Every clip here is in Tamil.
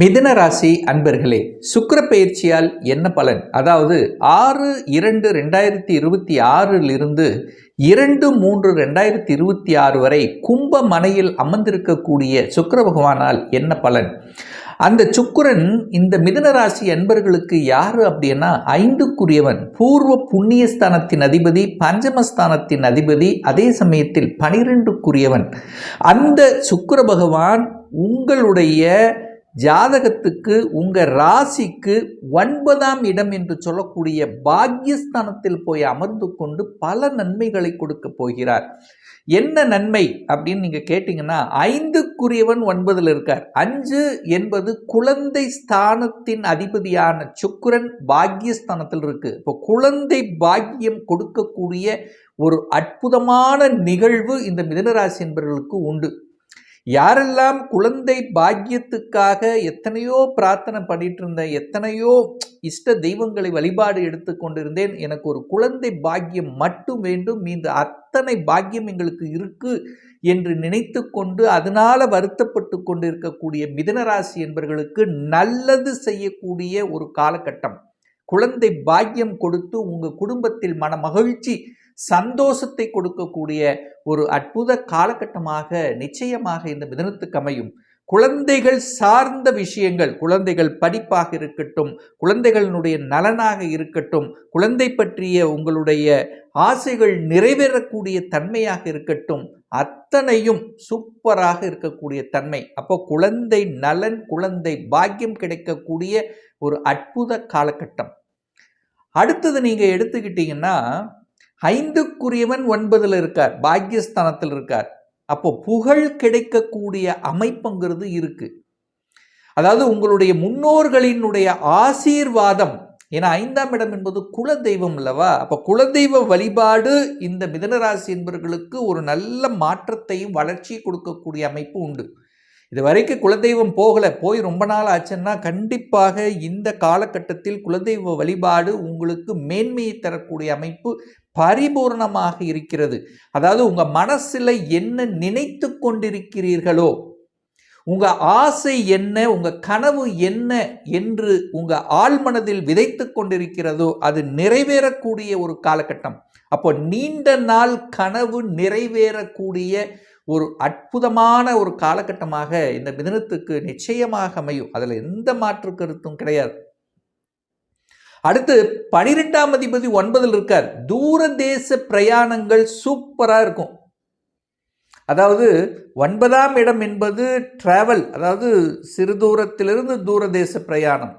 மிதுன ராசி அன்பர்களே சுக்கிர பயிற்சியால் என்ன பலன்? அதாவது ஆறு இரண்டு ரெண்டாயிரத்தி இருபத்தி ஆறிலிருந்து இரண்டு மூன்று ரெண்டாயிரத்தி இருபத்தி ஆறு வரை கும்ப மனையில் அமர்ந்திருக்கக்கூடிய சுக்கர பகவானால் என்ன பலன்? அந்த சுக்கரன் இந்த மிதன ராசி அன்பர்களுக்கு யார் அப்படின்னா ஐந்துக்குரியவன். பூர்வ புண்ணியஸ்தானத்தின் அதிபதி பஞ்சமஸ்தானத்தின் அதிபதி அதே சமயத்தில் பனிரெண்டுக்குரியவன். அந்த சுக்கர பகவான் உங்களுடைய ஜாதகத்துக்கு உங்கள் ராசிக்கு ஒன்பதாம் இடம் என்று சொல்லக்கூடிய பாக்யஸ்தானத்தில் போய் அமர்ந்து கொண்டு பல நன்மைகளை கொடுக்க போகிறார். என்ன நன்மை அப்படின்னு நீங்கள் கேட்டிங்கன்னா ஐந்துக்குரியவன் ஒன்பதில் இருக்கார். அஞ்சு என்பது குழந்தை ஸ்தானத்தின் அதிபதியான சுக்கரன் பாக்யஸ்தானத்தில் இருக்குது இப்போ குழந்தை பாக்கியம் கொடுக்கக்கூடிய ஒரு அற்புதமான நிகழ்வு இந்த மிதனராசி என்பவர்களுக்கு உண்டு. யாரெல்லாம் குழந்தை பாக்கியத்துக்காக எத்தனையோ பிரார்த்தனை பண்ணிட்டு இருந்தேன் எத்தனையோ இஷ்ட தெய்வங்களை வழிபாடு எடுத்து கொண்டிருந்தேன் எனக்கு ஒரு குழந்தை பாக்கியம் மட்டும் வேண்டும் இந்த அத்தனை பாக்கியம் எங்களுக்கு இருக்கு என்று நினைத்து கொண்டு அதனால வருத்தப்பட்டு கொண்டு இருக்கக்கூடிய மிதனராசி என்பவர்களுக்கு நல்லது செய்யக்கூடிய ஒரு காலகட்டம். குழந்தை பாக்கியம் கொடுத்து உங்கள் குடும்பத்தில் மன மகிழ்ச்சி சந்தோஷத்தை கொடுக்கக்கூடிய ஒரு அற்புத காலகட்டமாக நிச்சயமாக இந்த மிதனத்துக்கு அமையும். குழந்தைகள் சார்ந்த விஷயங்கள் குழந்தைகள் படிப்பாக இருக்கட்டும் குழந்தைகளினுடைய நலனாக இருக்கட்டும் குழந்தை பற்றிய உங்களுடைய ஆசைகள் நிறைவேறக்கூடிய தன்மையாக இருக்கட்டும் அத்தனையும் சூப்பராக இருக்கக்கூடிய தன்மை. அப்போ குழந்தை நலன் குழந்தை பாக்கியம் கிடைக்கக்கூடிய ஒரு அற்புத காலகட்டம். அடுத்தது நீங்கள் எடுத்துக்கிட்டிங்கன்னா ஐந்துக்குரியவன் ஒன்பதில் இருக்கார் பாக்கியஸ்தானத்தில் இருக்கார். அப்போ புகழ் கிடைக்கக்கூடிய அமைப்புங்கிறது இருக்கு. அதாவது உங்களுடைய முன்னோர்களினுடைய ஆசீர்வாதம் ஏன்னா ஐந்தாம் இடம் என்பது குலதெய்வம் அல்லவா? அப்போ குலதெய்வ வழிபாடு இந்த மிதனராசி என்பவர்களுக்கு ஒரு நல்ல மாற்றத்தையும் வளர்ச்சியை கொடுக்கக்கூடிய அமைப்பு உண்டு. இது வரைக்கும் குலதெய்வம் போகலை. போய் ரொம்ப நாள் ஆச்சுன்னா கண்டிப்பாக இந்த காலகட்டத்தில் குலதெய்வ வழிபாடு உங்களுக்கு மேன்மையை தரக்கூடிய அமைப்பு பரிபூர்ணமாக இருக்கிறது. அதாவது உங்கள் மனசில் என்ன நினைத்து கொண்டிருக்கிறீர்களோ உங்கள் ஆசை என்ன உங்கள் கனவு என்ன என்று உங்கள் ஆழ்மனதில் விதைத்து கொண்டிருக்கிறதோ அது நிறைவேறக்கூடிய ஒரு காலகட்டம். அப்போ நீண்ட நாள் கனவு நிறைவேறக்கூடிய ஒரு அற்புதமான ஒரு காலகட்டமாக இந்த மிதனத்துக்கு நிச்சயமாக அமையும். அதில் எந்த மாற்று கருத்தும் கிடையாது. அடுத்து பனிரெண்டாம் அதிபதி ஒன்பதில் இருக்கார். தூர தேச பிரயாணங்கள் சூப்பராக இருக்கும். அதாவது ஒன்பதாம் இடம் என்பது டிராவல் அதாவது சிறு தூரத்திலிருந்து தூர தேச பிரயாணம்.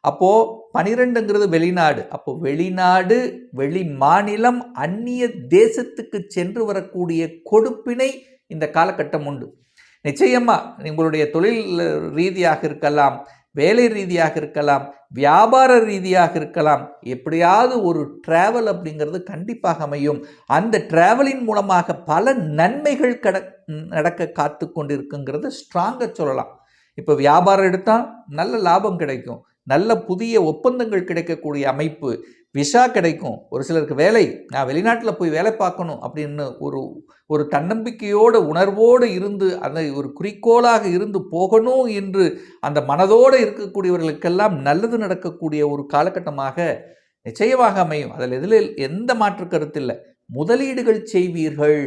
அப்போது பனிரெண்டுங்கிறது வெளிநாடு. அப்போ வெளிநாடு வெளி மாநிலம் அந்நிய தேசத்துக்கு சென்று வரக்கூடிய கொடுப்பினை இந்த காலகட்டம் உண்டு. நிச்சயமாக உங்களுடைய தொழில் ரீதியாக இருக்கலாம் வேலை ரீதியாக இருக்கலாம் வியாபார ரீதியாக இருக்கலாம் எப்படியாவது ஒரு டிராவல் அப்படிங்கிறது கண்டிப்பாக அமையும். அந்த டிராவலின் மூலமாக பல நன்மைகள் கட நடக்க காத்து கொண்டிருக்குங்கிறது ஸ்ட்ராங்காக சொல்லலாம். இப்போ வியாபாரம் எடுத்தால் நல்ல லாபம் கிடைக்கும். நல்ல புதிய ஒப்பந்தங்கள் கிடைக்கக்கூடிய அமைப்பு விசா கிடைக்கும். ஒரு சிலருக்கு வேலை நான் வெளிநாட்டில் போய் வேலை பார்க்கணும் அப்படின்னு ஒரு ஒரு தன்னம்பிக்கையோடு உணர்வோடு இருந்து அந்த ஒரு குறிக்கோளாக இருந்து போகணும் என்று அந்த மனதோடு இருக்கக்கூடியவர்களுக்கெல்லாம் நல்லது நடக்கக்கூடிய ஒரு காலகட்டமாக நிச்சயமாக அமையும். அதில் எதில் எந்த மாற்று கருத்து இல்லை. முதலீடுகள் செய்வீர்கள்.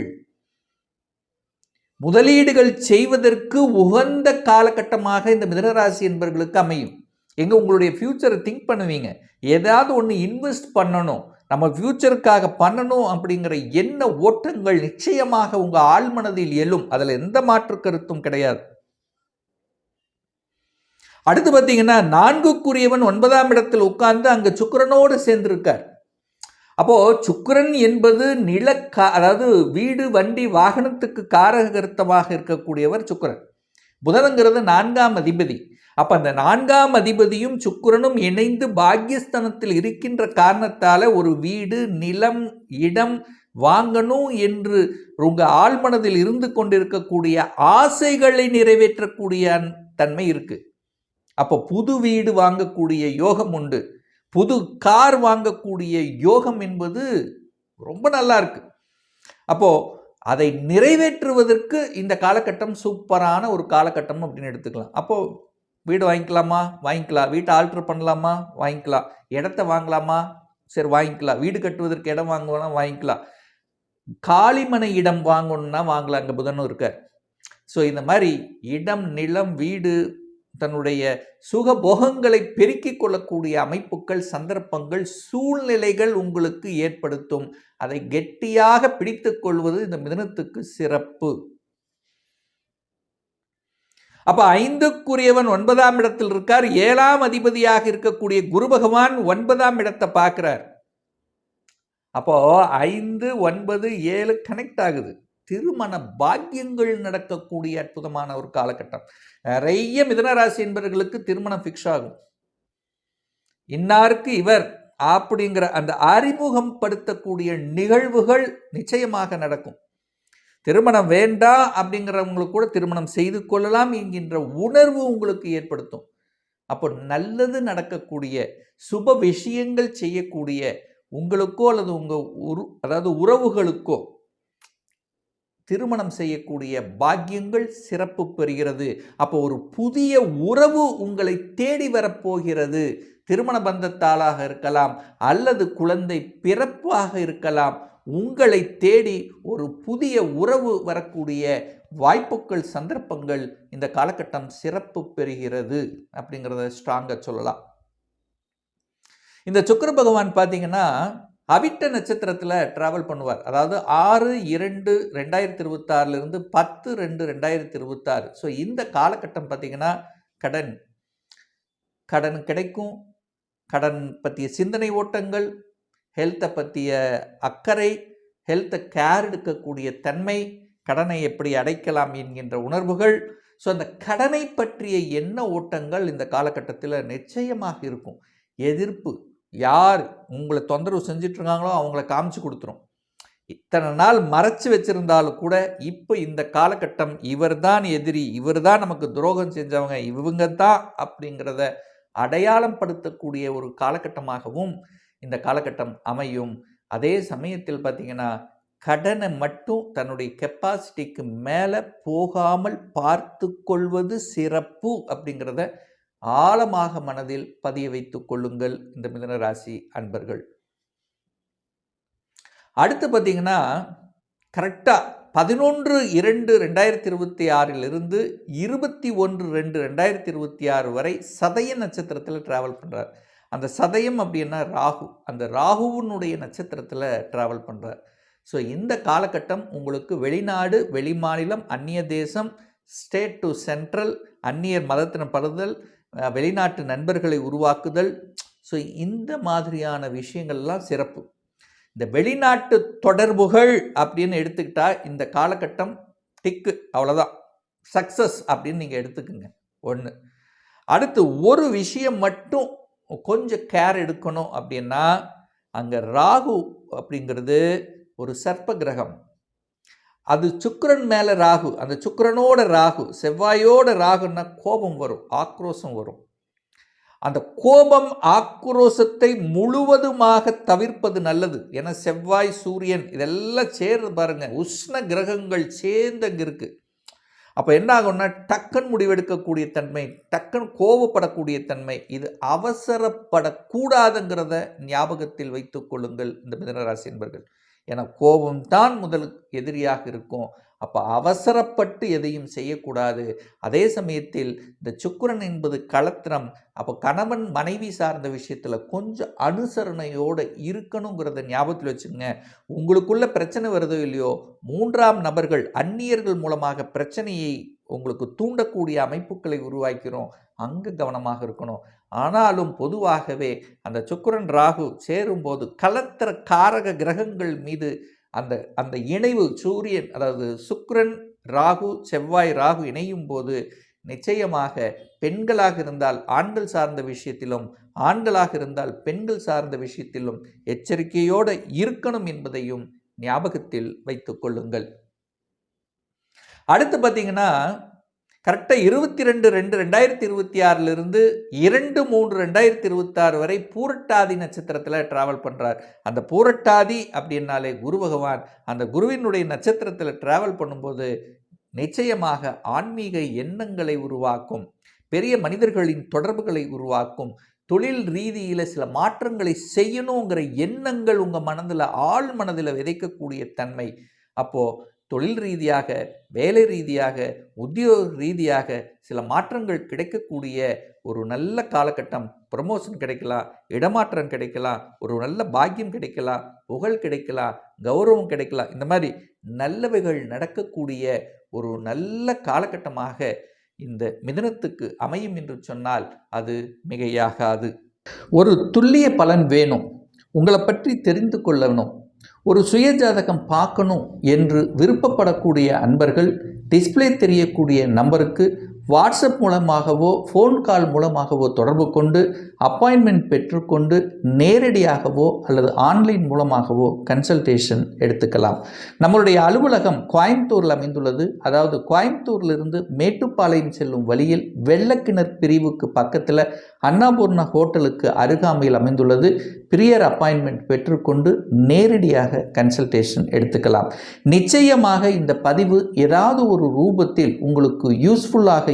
முதலீடுகள் செய்வதற்கு உகந்த காலகட்டமாக இந்த மிதனராசி என்பவர்களுக்கு அமையும். எங்கே உங்களுடைய ஃப்யூச்சரை திங்க் பண்ணுவீங்க. ஏதாவது ஒன்று இன்வெஸ்ட் பண்ணணும். நம்ம ஃப்யூச்சருக்காக பண்ணணும் அப்படிங்கிற என்ன ஓட்டங்கள் நிச்சயமாக உங்கள் ஆழ்மனதில் எழும். அதில் எந்த மாற்று கருத்தும் கிடையாது. அடுத்து பார்த்தீங்கன்னா நான்குக்குரியவன் ஒன்பதாம் இடத்தில் உட்கார்ந்து அங்கே சுக்கரனோடு சேர்ந்திருக்கார். அப்போது சுக்கரன் என்பது நில அதாவது வீடு வண்டி வாகனத்துக்கு காரகர்த்தமாக இருக்கக்கூடியவர் சுக்கரன். புதனுங்கிறது நான்காம் அதிபதி. அப்போ அந்த நான்காம் அதிபதியும் சுக்கிரனும் இணைந்து பாக்யஸ்தனத்தில் இருக்கின்ற காரணத்தால் ஒரு வீடு நிலம் இடம் வாங்கணும் என்று உங்கள் ஆழ்மனதில் இருந்து கொண்டிருக்கக்கூடிய ஆசைகளை நிறைவேற்றக்கூடிய தன்மை இருக்குது அப்போ புது வீடு வாங்கக்கூடிய யோகம் உண்டு. புது கார் வாங்கக்கூடிய யோகம் என்பது ரொம்ப நல்லா இருக்கு. அப்போது அதை நிறைவேற்றுவதற்கு இந்த காலகட்டம் சூப்பரான ஒரு காலகட்டம் அப்படின்னு எடுத்துக்கலாம். அப்போது வீடு வாங்கிக்கலாமா? வாங்கிக்கலாம். வீட்டை ஆல்ட்ரு பண்ணலாமா? வாங்கிக்கலாம். இடத்த வாங்கலாமா? சரி வாங்கிக்கலாம். வீடு கட்டுவதற்கு இடம் வாங்கணும்னா வாங்கிக்கலாம். காளிமனை இடம் வாங்கணும்னா வாங்கலாம். அங்கே புதனும் இருக்கார். ஸோ இந்த மாதிரி இடம் நிலம் வீடு தன்னுடைய சுகபோகங்களை பெருக்கிக் கொள்ளக்கூடிய அமைப்புகள் சந்தர்ப்பங்கள் சூழ்நிலைகள் உங்களுக்கு ஏற்படுத்தும். அதை கெட்டியாக பிடித்துக் கொள்வது இந்த மிதனத்துக்கு சிறப்பு. அப்போ ஐந்துக்குரியவன் ஒன்பதாம் இடத்தில் இருக்கார். ஏழாம் அதிபதியாக இருக்கக்கூடிய குரு பகவான் ஒன்பதாம் இடத்தை பார்க்குறார். அப்போ ஐந்து ஒன்பது ஏழு கனெக்ட் ஆகுது. திருமண பாக்கியங்கள் நடக்கக்கூடிய அற்புதமான ஒரு காலகட்டம். நிறைய மிதனராசி என்பவர்களுக்கு திருமணம் ஃபிக்ஸ் ஆகும். இன்னாருக்கு இவர் அப்படிங்கிற அந்த அறிமுகம் படுத்தக்கூடிய நிகழ்வுகள் நிச்சயமாக நடக்கும். திருமணம் வேண்டாம் அப்படிங்கிறவங்களுக்கு கூட திருமணம் செய்து கொள்ளலாம் என்கின்ற உணர்வு உங்களுக்கு ஏற்படுத்தும். அப்போ நல்லது நடக்கக்கூடிய சுப விஷயங்கள் செய்யக்கூடிய உங்களுக்கோ அல்லது உங்கள் உரு அதாவது உறவுகளுக்கோ திருமணம் செய்யக்கூடிய பாக்கியங்கள் சிறப்பு பெறுகிறது. அப்போ ஒரு புதிய உறவு உங்களை தேடி வரப்போகிறது. திருமண பந்தத்தாளாக இருக்கலாம் அல்லது குழந்தை பிறப்பாக இருக்கலாம். உங்களை தேடி ஒரு புதிய உறவு வரக்கூடிய வாய்ப்புகள் சந்தர்ப்பங்கள் இந்த காலகட்டம் சிறப்பு பெறுகிறது அப்படிங்கிறத ஸ்ட்ராங்காக சொல்லலாம். இந்த சுக்கர பகவான் பார்த்தீங்கன்னா அவிட்ட நட்சத்திரத்தில் ட்ராவல் பண்ணுவார். அதாவது ஆறு இரண்டு ரெண்டாயிரத்தி இருபத்தாறுலேருந்து பத்து ரெண்டு ரெண்டாயிரத்தி இருபத்தாறு ஸோ இந்த காலகட்டம் பார்த்திங்கன்னா கடன். கடன் கிடைக்கும். கடன் பற்றிய சிந்தனை ஓட்டங்கள் ஹெல்த்தை பற்றிய அக்கறை ஹெல்த்தை கேர் எடுக்கக்கூடிய தன்மை கடனை எப்படி அடைக்கலாம் என்கின்ற உணர்வுகள். ஸோ அந்த கடனை பற்றிய எண்ண ஓட்டங்கள் இந்த காலகட்டத்தில் நிச்சயமாக இருக்கும். எதிர்ப்பு யார் உங்களை தொந்தரவு செஞ்சிட்ருக்காங்களோ அவங்கள காமிச்சு கொடுத்துரும். இத்தனை நாள் மறைச்சு வச்சிருந்தாலும் கூட இப்போ இந்த காலகட்டம் இவர் தான் எதிரி இவர் தான் நமக்கு துரோகம் செஞ்சவங்க இவங்க தான் அப்படிங்கிறத அடையாளம் படுத்தக்கூடிய ஒரு காலகட்டமாகவும் இந்த காலகட்டம் அமையும். அதே சமயத்தில் பார்த்திங்கன்னா கடனை மட்டும் தன்னுடைய கெப்பாசிட்டிக்கு மேலே போகாமல் பார்த்து கொள்வது சிறப்பு அப்படிங்கிறத ஆழமாக மனதில் பதிய வைத்து கொள்ளுங்கள் இந்த மிதன ராசி அன்பர்கள். அடுத்து பார்த்தீங்கன்னா கரெக்டாக பதினொன்று இரண்டு ரெண்டாயிரத்தி இருபத்தி ஆறிலிருந்து இருபத்தி ஒன்று ரெண்டு ரெண்டாயிரத்தி இருபத்தி ஆறு வரை சதய நட்சத்திரத்தில் ட்ராவல் பண்ணுறார் அந்த சதயம் அப்படின்னா ராகு. அந்த ராகுவினுடைய நட்சத்திரத்தில் ட்ராவல் பண்ணுறார் ஸோ இந்த காலகட்டம் உங்களுக்கு வெளிநாடு வெளிமாநிலம் அந்நிய தேசம் ஸ்டேட் டு சென்ட்ரல் அந்நியர் மதத்தின படுதல் வெளிநாட்டு நண்பர்களை உருவாக்குதல். ஸோ இந்த மாதிரியான விஷயங்கள்லாம் சிறப்பு. இந்த வெளிநாட்டு தொடர்புகள் அப்படின்னு எடுத்துக்கிட்டால் இந்த காலகட்டம் டிக்கு அவ்வளோதான் சக்ஸஸ் அப்படின்னு நீங்கள் எடுத்துக்கோங்க. ஒன்று அடுத்து ஒரு விஷயம் மட்டும் கொஞ்சம் கேர் எடுக்கணும் அப்படின்னா அங்கே ராகு அப்படிங்கிறது ஒரு சர்ப்ப கிரகம் அது சுக்கரன் மேலே ராகு அந்த சுக்கரனோட ராகு செவ்வாயோட ராகுன்னா கோபம் வரும் ஆக்ரோஷம் வரும். அந்த கோபம் ஆக்ரோஷத்தை முழுவதுமாக தவிர்ப்பது நல்லது. ஏன்னா செவ்வாய் சூரியன் இதெல்லாம் சேர்ந்து பாருங்கள் உஷ்ண கிரகங்கள் சேர்ந்து அங்கே இருக்குது அப்போ என்ன ஆகும்னா டக்குன்னு முடிவெடுக்கக்கூடிய தன்மை டக்குன்னு கோவப்படக்கூடிய தன்மை இது அவசரப்படக்கூடாதுங்கிறத ஞாபகத்தில் வைத்துக் கொள்ளுங்கள் இந்த மிதனராசி என்பர்கள். ஏன்னா கோபம் தான் முதல் எதிரியாக இருக்கும். அப்போ அவசரப்பட்டு எதையும் செய்யக்கூடாது. அதே சமயத்தில் இந்த சுக்கரன் என்பது களத்திரம். அப்போ கணவன் மனைவி சார்ந்த விஷயத்தில் கொஞ்சம் அனுசரணையோடு இருக்கணுங்கிறத ஞாபகத்தில் வச்சுங்க உங்களுக்குள்ள பிரச்சனை வருதோ இல்லையோ மூன்றாம் நபர்கள் அந்நியர்கள் மூலமாக பிரச்சனையை உங்களுக்கு தூண்டக்கூடிய அமைப்புகளை உருவாக்கிறோம். அங்கே கவனமாக இருக்கணும். ஆனாலும் பொதுவாகவே அந்த சுக்கரன் ராகு சேரும்போது கலத்திர காரக கிரகங்கள் மீது அந்த அந்த இணைவு சூரியன் அதாவது சுக்ரன் ராகு செவ்வாய் ராகு இணையும் போது நிச்சயமாக பெண்களாக இருந்தால் ஆண்கள் சார்ந்த விஷயத்திலும் ஆண்களாக இருந்தால் பெண்கள் சார்ந்த விஷயத்திலும் எச்சரிக்கையோடு இருக்கணும் என்பதையும் ஞாபகத்தில் வைத்துக் கொள்ளுங்கள். அடுத்து பார்த்தீங்கன்னா கரெக்டாக இருபத்தி ரெண்டு ரெண்டு ரெண்டாயிரத்தி இருபத்தி ஆறிலிருந்து இரண்டு மூன்று ரெண்டாயிரத்தி இருபத்தாறு வரை பூரட்டாதி நட்சத்திரத்தில் ட்ராவல் பண்ணுறார் அந்த பூரட்டாதி அப்படின்னாலே குரு பகவான். அந்த குருவினுடைய நட்சத்திரத்தில் ட்ராவல் பண்ணும்போது நிச்சயமாக ஆன்மீக எண்ணங்களை உருவாக்கும் பெரிய மனிதர்களின் தொடர்புகளை உருவாக்கும் தொழில் ரீதியில் சில மாற்றங்களை செய்யணுங்கிற எண்ணங்கள் உங்கள் மனதில் ஆழ் மனதில் விதைக்கக்கூடிய தன்மை. அப்போது தொழில் ரீதியாக வேலை ரீதியாக உத்தியோக ரீதியாக சில மாற்றங்கள் கிடைக்கக்கூடிய ஒரு நல்ல காலகட்டம். ப்ரமோஷன் கிடைக்கலாம் இடமாற்றம் கிடைக்கலாம் ஒரு நல்ல பாக்கியம் கிடைக்கலாம் புகழ் கிடைக்கலாம் கௌரவம் கிடைக்கலாம். இந்த மாதிரி நல்லவைகள் நடக்கக்கூடிய ஒரு நல்ல காலகட்டமாக இந்த மிதனத்துக்கு அமையும் என்று சொன்னால் அது மிகையாகாது. ஒரு துல்லிய பலன் வேணும். உங்களை பற்றி தெரிந்து கொள்ளணும். ஒரு சுயஜாதகம் பார்க்கணும் என்று விருப்பப்படக்கூடிய அன்பர்கள் டிஸ்பிளே தெரியக்கூடிய நம்பருக்கு வாட்ஸ்அப் மூலமாகவோ ஃபோன் கால் மூலமாகவோ தொடர்பு கொண்டு அப்பாயின்மெண்ட் பெற்றுக்கொண்டு நேரடியாகவோ அல்லது ஆன்லைன் மூலமாகவோ கன்சல்டேஷன் எடுத்துக்கலாம். நம்மளுடைய அலுவலகம் கோயம்புத்தூரில் அமைந்துள்ளது. அதாவது கோயம்புத்தூர்லிருந்து மேட்டுப்பாளையம் செல்லும் வழியில் வெள்ளக்கிணர் பிரிவுக்கு பக்கத்தில் அன்னபூர்ணா ஹோட்டலுக்கு அருகாமையில் அமைந்துள்ளது. பிரியர் அப்பாயின்மெண்ட் பெற்றுக்கொண்டு நேரடியாக கன்சல்டேஷன் எடுத்துக்கலாம். நிச்சயமாக இந்த பதிவு ஏதாவது ஒரு ரூபத்தில் உங்களுக்கு யூஸ்ஃபுல்லாக